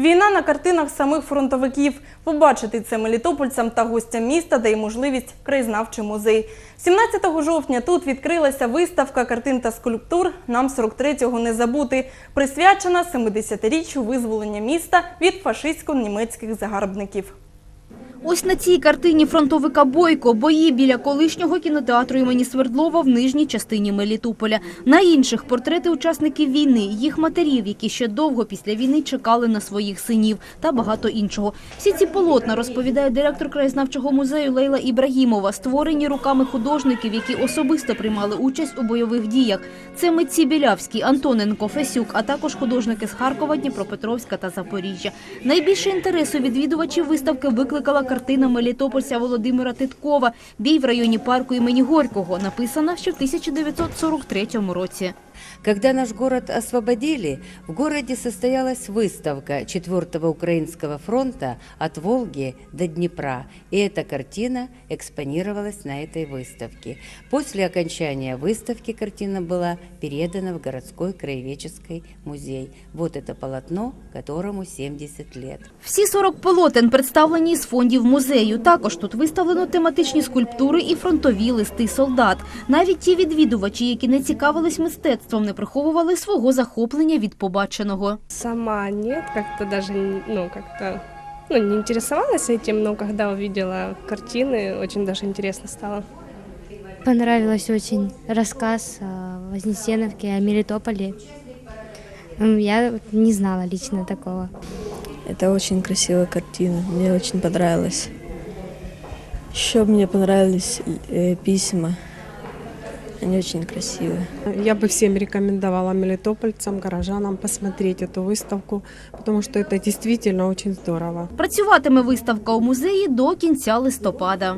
Війна на картинах самих фронтовиків. Побачити це мелітопольцям та гостям міста дає можливість краєзнавчий музей. 17 жовтня тут відкрилася виставка картин та скульптур «Нам 43-го не забути», присвячена 70-річчю визволення міста від фашистсько-німецьких загарбників. Ось на цій картині фронтовика Бойко бої біля колишнього кінотеатру імені Свердлова в нижній частині Мелітополя. На інших портрети учасників війни, їх матерів, які ще довго після війни чекали на своїх синів та багато іншого. Всі ці полотна, розповідає директор краєзнавчого музею Лейла Ібрагімова, створені руками художників, які особисто приймали участь у бойових діях. Це митці Білявський, Антоненко, Фесюк, а також художники з Харкова, Дніпропетровська та Запоріжжя. Найбільше інтересу відвідувачів виставки викликала картина мелітопольця Володимира Титкова «Бій в районі парку імені Горького», написана ще в 1943 році. Когда наш город освободили, в городе состоялась выставка 4-го Украинского фронта от Волги до Днепра, и эта картина экспонировалась на этой выставке. После окончания выставки картина была передана в городской краеведческий музей. Вот это полотно, которому 70 лет. Всі 40 полотен представлені з фондів музею. Також тут виставлено тематичні скульптури і фронтові листи солдат. Навіть ті відвідувачі, які не цікавились мистецтвом, не приховували свого захоплення від побаченого. Сама нет, как-то даже, ну, как-то, ну, не интересовалась этим, но когда увидела картины, очень даже интересно стало. Понравилось очень рассказ о Вознесеновке, о Мелитополе. М, Я вот не знала лично такого. Это очень красивая картина, мне очень понравилось. Еще мне понравились э, письма, они очень красивые. Я бы всем рекомендовала мелитопольцам, горожанам посмотреть эту выставку, потому что это действительно очень здорово. Працюватиме виставка у музеї до кінця листопада.